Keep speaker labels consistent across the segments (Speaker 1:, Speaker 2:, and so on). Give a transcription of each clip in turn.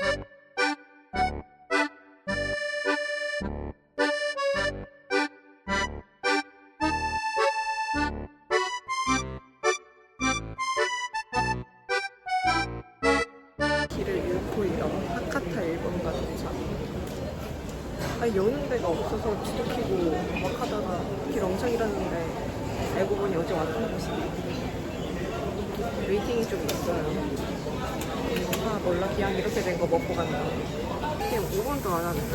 Speaker 1: 길을 잃고 있던 하카타 일본 가는 차. 아니 여는 데가 없어서 지도키고 막 하다가 길 엄청 잃었는데 알고 보니 어제 왔던 곳이네. 웨이팅이 좀 있어요. 아 몰라 그냥 이렇게 된 거 먹고 간다. 지금 5분도 안 하는데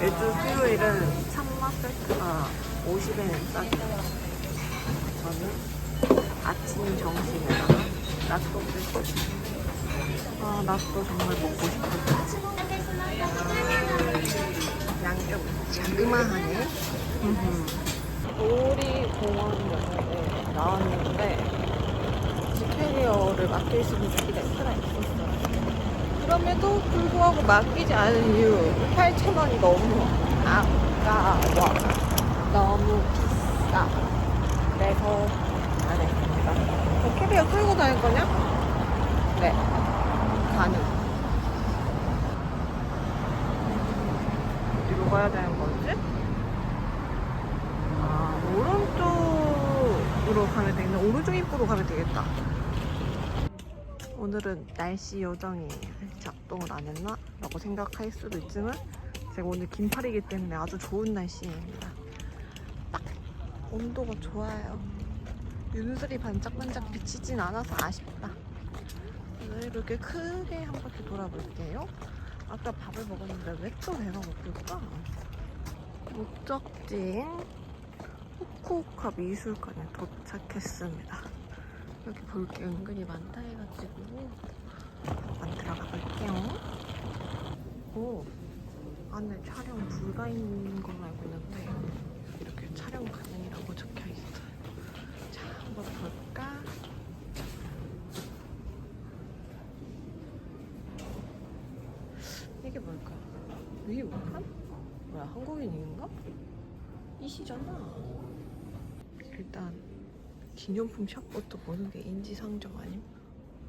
Speaker 1: 매주 수요일은 참맛 세트가 50엔은 싸죠. 저는 아침 점심에다가 낫또 세트 아, 낫또 정말 먹고 싶었지. 양좀 자그마하네. 우리 공원역에 나왔는데 캐리어를 맡길 수 있는 자리가 있더라 있었어요. 그럼에도 불구하고 맡기지 않은 이유 8,000원이 너무 아까워. 너무 비싸. 그래서 안 했습니다. 너 캐리어 끌고 다닐 거냐? 네. 가능. 어디로 가야 되는 거지? 아, 오른쪽으로 가면 되겠네. 오른쪽 입구로 가면 되겠다. 오늘은 날씨 요정이 작동을 안 했나? 라고 생각할 수도 있지만 제가 오늘 긴팔이기 때문에 아주 좋은 날씨입니다. 딱 온도가 좋아요. 윤슬이 반짝반짝 비치진 않아서 아쉽다. 오늘 이렇게 크게 한 바퀴 돌아볼게요. 아까 밥을 먹었는데 왜 또 배가 고플까? 목적지인 후쿠오카 미술관에 도착했습니다. 여기 볼 게 은근히 많다 해가지고 한번 들어가 볼게요. 오, 안에 촬영 불가인 걸로 알고 있는데 이렇게 촬영 가능이라고 적혀 있어요. 자, 한번 볼까? 이게 뭘까? 위우한? 뭐야 한국인인가? 이시잖아. 일단 기념품 샵부터 보는 게 인지상정 아님?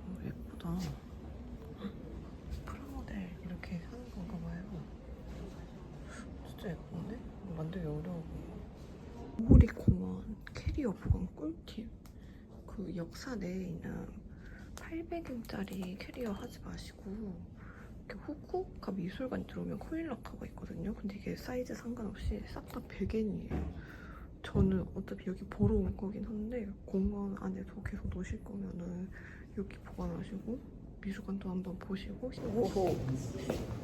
Speaker 1: 어, 예쁘다. 헉, 프라모델 이렇게 하는 건가 봐요. 진짜 예쁜데? 만들기 어려워 보여. 오리 공원 캐리어 보관 꿀팁. 그 역사 내에 있는 800엔짜리 캐리어 하지 마시고 이렇게 후쿠오카 미술관 들어오면 코일라카가 있거든요. 근데 이게 사이즈 상관없이 싹 다 100엔이에요. 저는 어차피 여기 보러 온 거긴 한데 공원 안에서 계속 노실 거면은 여기 보관하시고 미술관도 한번 보시고 오호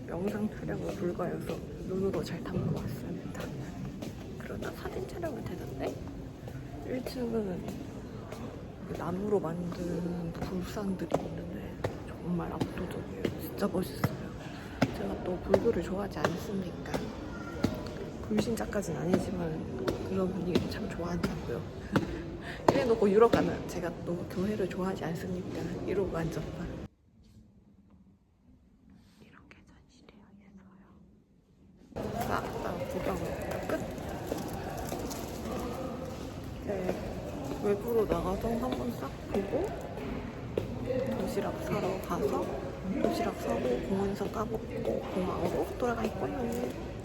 Speaker 1: 영상 촬영은 불가여서 눈으로 잘 담고 왔습니다. 그러나 사진 촬영은 되는데 1층은 그 나무로 만든 불상들이 있는데 정말 압도적이에요. 진짜 멋있어요. 제가 또 불교를 좋아하지 않습니까? 불신자까지는 아니지만 그런 분위기를 참 좋아한다고요. 이래 놓고 유럽 가면 제가 또 교회를 좋아하지 않습니까? 이러고 앉았다. 이렇게 전시되어 있어요. 자, 일단 구경 끝. 네, 외부로 나가서 한번 싹 보고 도시락 사러 가서 도시락 사고 공원에서 까먹고 공항으로 돌아갈 거예요.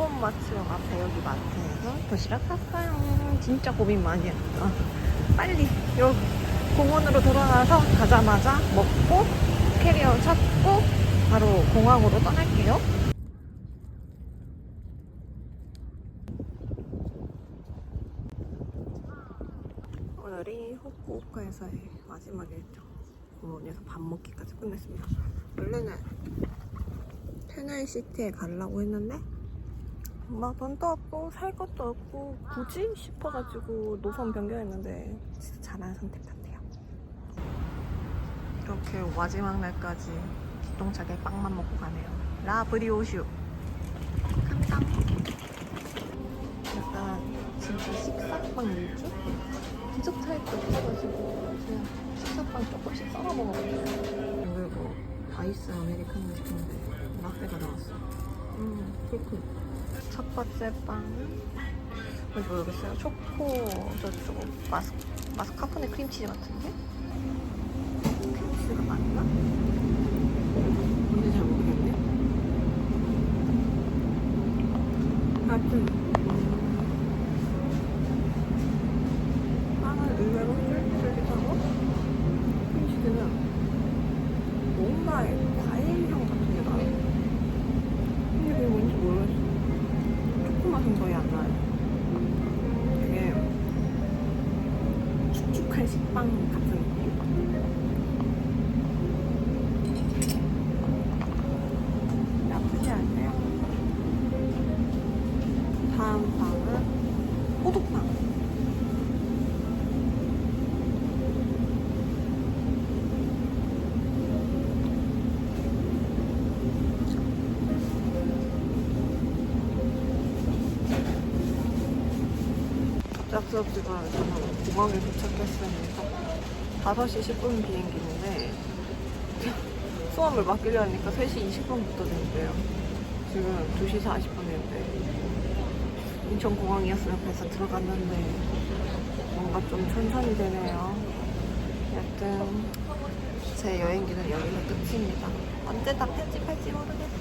Speaker 1: 꽃마츠역 앞에 여기 마트에서 도시락 샀어요. 진짜 고민 많이 했다. 빨리 여기 공원으로 돌아가서 가자마자 먹고 캐리어 찾고 바로 공항으로 떠날게요. 오늘이 후쿠오카에서의 마지막 일정. 공원에서 밥 먹기까지 끝냈습니다. 원래는 테나이 시티에 가려고 했는데 막 돈도 없고 살 것도 없고 굳이 싶어가지고 노선 변경했는데 진짜 잘한 선택 같아요. 이렇게 마지막 날까지 기똥차게 빵만 먹고 가네요. 라 브리오슈. 감상. 약간 진짜 식사빵 일주? 디저트 할때 없어가지고 그냥 식사빵 조금씩 썰어 먹어봤어요. 그리고 아이스 아메리카노 시켰는데 라떼가 나왔어. 음, 그렇군. 첫 번째 빵은 뭔지 모르겠어요. 초코 저쪽 마스 마스카포네 크림치즈 같은데 크림치즈가 맞나? 뭔지 잘 모르겠네. 하여튼 빵은 의외로 쫄깃쫄깃하고 크림치즈는 뭔가 맛은 거의 안 나요. 되게 축축한 식빵 같은 느낌? 나쁘지 않네요. 다음 빵은 호두빵. 짝수없지만 저는 공항에 도착했습니다. 5시 10분 비행기인데 수험을 맡기려 하니까 3시 20분부터 된대요. 지금 2시 40분인데 인천공항이었으면 그래서 들어갔는데 뭔가 좀 천천히 되네요. 여튼 제 여행기는 여기서 끝입니다. 언제 다 편집할지 모르겠어.